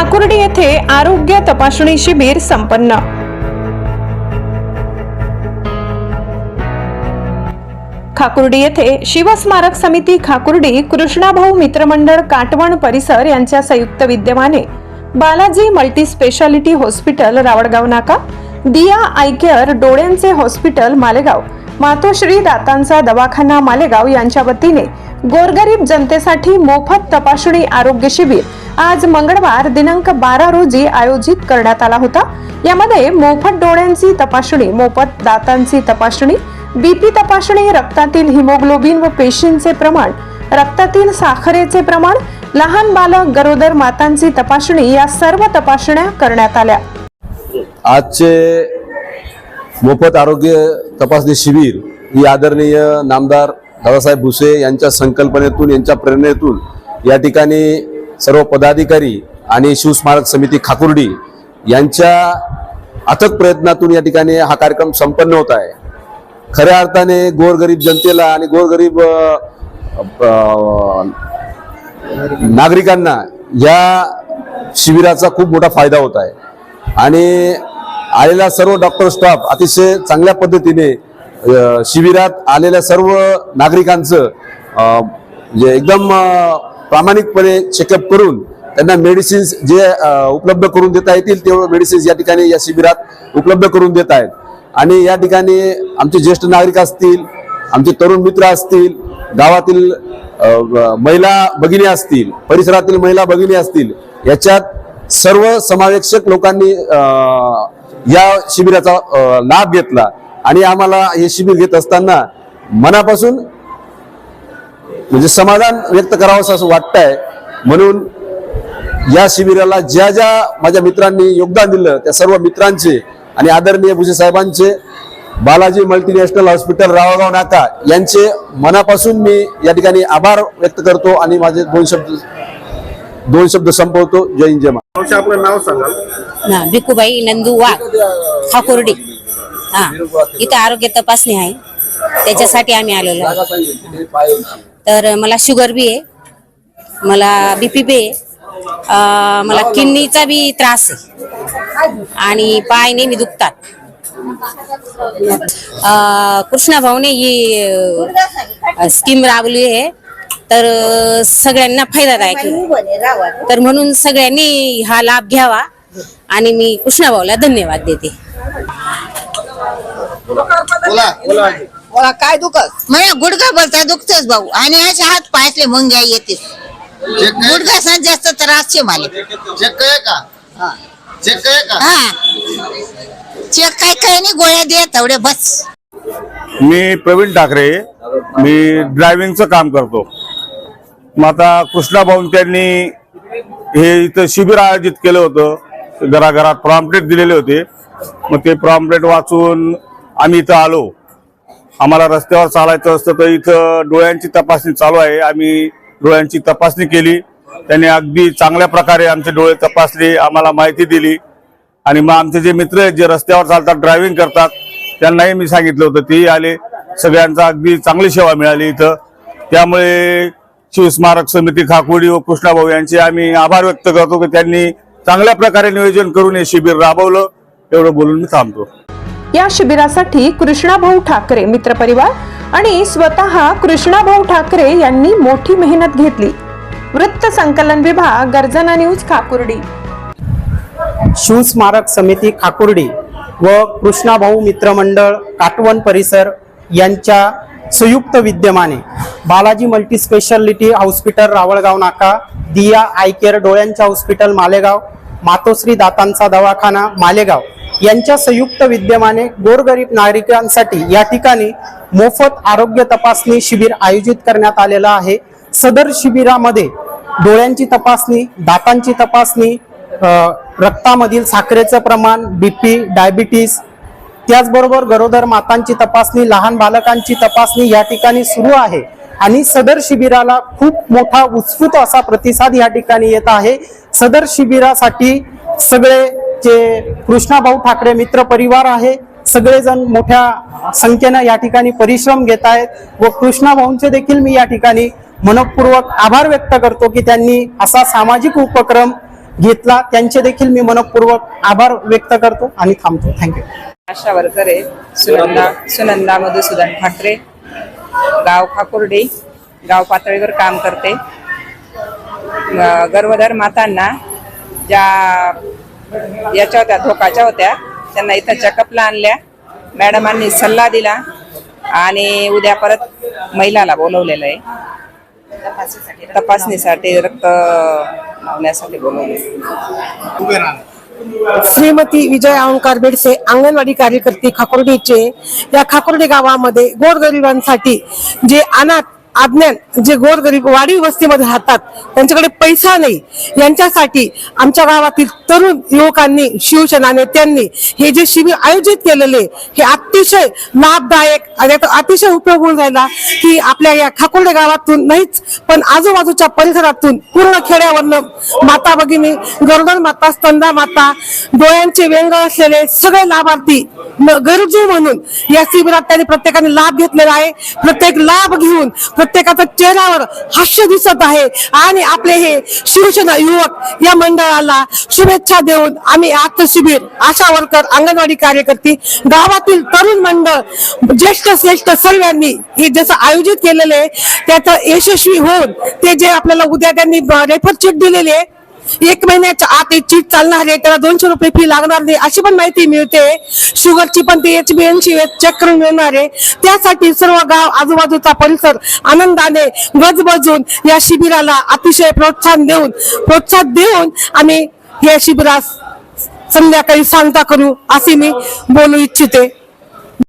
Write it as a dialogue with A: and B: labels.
A: खाकुर्डी येथे आरोग्य तपासणी शिबिर संपन्न. खाकुर्डी येथे शिवस्मारक समिती खाकुर्डी कृष्णाभाऊ मित्रमंडळ काटवण परिसर यांच्या संयुक्त विद्यमाने Balaji multi speciality hospital Ravadgaon नाका दिया आय केअर डोळ्यांचे हॉस्पिटल मालेगाव मातोश्री दातांचा दवाखाना मालेगाव यांच्या वतीने गोरगरीब जनतेसाठी मोफत तपासणी आरोग्य शिबिर आज मंगळवार दिनांक बारा रोजी आयोजित करण्यात आला होता. यामध्ये मोफत डोळ्यांची तपासणी मोफत दातांची तपासणी बीपी तपासणी रक्तातील हिमोग्लोबिन व पेशींचे प्रमाण रक्तातील साखरेचे प्रमाण लहान बालक गरोदर मातांची तपासणी या सर्व तपासण्या करण्यात आल्या.
B: आजचे मोफत आरोग्य तपासणी शिबिर ही आदरणीय नामदार दादासाहेब भुसे यांच्या संकल्पनेतून यांच्या प्रेरणेतून या ठिकाणी सर्व पदाधिकारी आणि शिवस्मारक समिती खाकुर्डी यांच्या अथक प्रयत्नातून या ठिकाणी हा कार्यक्रम संपन्न होत आहे. खऱ्या अर्थाने गोरगरीब जनतेला आणि गोरगरीब नागरिकांना या शिबिराचा खूप मोठा फायदा होत आहे. आणि आलेला सर्व डॉक्टर स्टाफ अतिशय चांगल्या पद्धतीने शिबिरात आलेल्या सर्व नागरिकांचं जे एकदम प्रामाणिकपणे चेकअप करून त्यांना मेडिसिन्स जे उपलब्ध करून देता येतील तेवढं मेडिसिन्स या ठिकाणी या शिबिरात उपलब्ध करून देत आहेत. आणि या ठिकाणी आमचे ज्येष्ठ नागरिक असतील आमचे तरुण मित्र असतील गावातील महिला भगिनी असतील परिसरातील महिला भगिनी असतील याच्यात सर्व समावेशक लोकांनी या शिबिराचा लाभ घेतला. आणि आम्हाला हे शिबिर घेत असताना मनापासून म्हणजे समाधान व्यक्त करावं असं वाटतंय. म्हणून या शिबिराला ज्या ज्या माझ्या मित्रांनी योगदान दिलं त्या सर्व मित्रांचे आणि आदरणीय भुसे साहेबांचे बालाजी मल्टीनॅशनल हॉस्पिटल रावगाव नाका यांचे मनापासून मी या ठिकाणी आभार व्यक्त करतो आणि माझे दोन शब्द दोन शब्द संपवतो. जय हिंद जय
C: आपलं नाव सांगाल.
D: ना भिकूबाई नंदू वाघ ठाकुर्डी. हा. इथं आरोग्य तपासणी आहे. त्याच्यासाठी आम्ही आलेलो आहे. तर मला शुगर बी आहे. मला बीपी बी आहे. मला किडनीचा बी त्रास आहे. आणि पाय नेहमी दुखतात. कृष्णा भाऊने ही स्कीम राबवली आहे. तर सगळ्यांना फायदादायक आहे. तर म्हणून सगळ्यांनी हा लाभ घ्यावा. आणि मी कृष्णा भाऊला धन्यवाद देते.
E: मला काय दुखत? मला गुडघा बोलता दुखतच भाऊ. आणि असे हात पायसले मुंग्या येते गुडघा सण जास्त त्रास छे मला.
F: चेक आहे का? चेक आहे का?
E: हा. चेक काय काय नाही गोळ्या दे तेवढे बस.
C: मी प्रवीण ठाकरे. मी ड्रायव्हिंगचं काम करतो. मग आता कृष्णा भाऊन त्यांनी हे इथं शिबिर आयोजित केलं होतं. घराघरात प्रॉम्प्लेट दिलेले होते. मग ते प्रॉम्प्लेट वाचून आम्ही इथं आलो. आम्हाला रस्त्यावर चालायचं असतं तर इथं डोळ्यांची तपासणी चालू आहे. आम्ही डोळ्यांची तपासणी केली. त्यांनी अगदी चांगल्या प्रकारे आमचे डोळे तपासले आम्हाला माहिती दिली. आणि मग आमचे जे मित्र आहेत जे रस्त्यावर चालतात ड्रायव्हिंग करतात त्यांनाही मी सांगितलं होतं तेही आले. सगळ्यांचा अगदी चांगली सेवा मिळाली इथं. त्यामुळे शिवस्मारक समिती खाकुडी व कृष्णाभाऊ यांचे आम्ही आभार व्यक्त करतो की त्यांनी चांगल्या प्रकारे नियोजन करून हे शिबिर राबवलं. एवढं बोलून मी थांबतो.
A: या शिबिरासाठी कृष्णाभाऊ ठाकरे मित्रपरिवार आणि स्वतः कृष्णाभाऊ ठाकरे यांनी मोठी मेहनत घेतली. वृत्त संकलन विभाग गर्जना न्यूज खाकुर्डी.
G: शिवस्मारक समिती खाकुर्डी व कृष्णाभाऊ मित्रमंडळ काटवण परिसर यांच्या संयुक्त विद्यमाने Balaji multi speciality hospital Ravalgaon नाका दिया आय केअर डोळ्यांच्या हॉस्पिटल मालेगाव मातोश्री दातांचा दवाखाना मालेगाव. यांच्या संयुक्त विद्यमाने गोरगरीब नागरिकांसाठी या ठिकाणी मोफत आरोग्य तपासणी शिबिर आयोजित करण्यात आलेलं आहे. सदर शिबिरामध्ये डोळ्यांची तपासणी दातांची तपासणी रक्तामधील साखरेचं प्रमाण बीपी डायबिटीस त्याचबरोबर गरोदर मातांची तपासणी लहान बालकांची तपासणी या ठिकाणी सुरू आहे आणि सदर शिबिराला खूप मोठा उत्स्फूर्त असा प्रतिसाद या ठिकाणी येत आहे. सदर शिबिरासाठी सगळे जे कृष्णाभाऊ ठाकरे मित्र परिवार आहे सगळेजण मोठ्या संख्येनं या ठिकाणी परिश्रम घेत आहेत व कृष्णाभाऊंचे देखील मी या ठिकाणी मनपूर्वक आभार व्यक्त करतो की त्यांनी असा सामाजिक उपक्रम घेतला. त्यांचे देखील मी मनपूर्वक आभार व्यक्त करतो आणि थांबतो. थँक्यू
H: आशा वर्कर आहे सुनंदा सुनंदा मधुसूदन ठाकरे गाव खाकुर्डी गाव पातळीवर काम करते. गर्भधर मातांना ज्या याच्या होत्या धोकाच्या होत्या. त्यांना इथं चेकअपला आणल्या. मॅडमांनी सल्ला दिला आणि उद्या परत महिलाला बोलवलेलं आहे. तपासणीसाठी रक्त लावण्यासाठी बोलवले
I: श्रीमती विजय अहंकार बेडसे अंगणवाडी कार्यकर्ते खाकुर्डीचे या खाकुर्डी गावामध्ये गोरगरिबांसाठी जे अनाथ अज्ञान जे गोरगरीब वाढीव वस्तीमध्ये राहतात त्यांच्याकडे पैसा नाही. यांच्यासाठी आमच्या गावातील तरुण युवकांनी शिवसेना नेत्यांनी हे जे शिबिर आयोजित केलेले हे अतिशय लाभदायक आणि याचा अतिशय उपयोग होऊन राहिला की आपल्या या खाकुर्डे गावातून नाहीच पण आजूबाजूच्या परिसरातून पूर्ण खेड्यावरनं माता भगिनी गरोदर माता स्तंदा माता डोळ्यांचे व्यंग असलेले सगळे लाभार्थी गरजू म्हणून या शिबिरात त्यांनी प्रत्येकाने लाभ घेतलेला आहे. प्रत्येक लाभ घेऊन प्रत्येकाचा चेहऱ्यावर हास्य दिसत आहे. आणि आपले हे शिवसेना युवक या मंडळाला शुभेच्छा देऊन आम्ही आत्म शिबिर आशा वर्कर अंगणवाडी कार्यकर्ती गावातील तरुण मंडळ ज्येष्ठ श्रेष्ठ सर्वांनी हे जसं आयोजित केलेलं आहे त्याचं यशस्वी होऊन ते जे आपल्याला उद्या त्यांनी रेफर चेक दिलेले आहे एक महिन्याच्या आत एक चीट चालणार आहे. त्याला दोनशे रुपये फी लागणार नाही. अशी पण माहिती मिळते. शुगरची पण ते एच बी एनशी चेक करून मिळणार आहे. त्यासाठी सर्व गाव आजूबाजूचा परिसर आनंदाने गजबजून या शिबिराला अतिशय प्रोत्साहन देऊन प्रोत्साहन देऊन आम्ही या शिबिरास संध्याकाळी सांगता करू असे मी बोलू इच्छिते.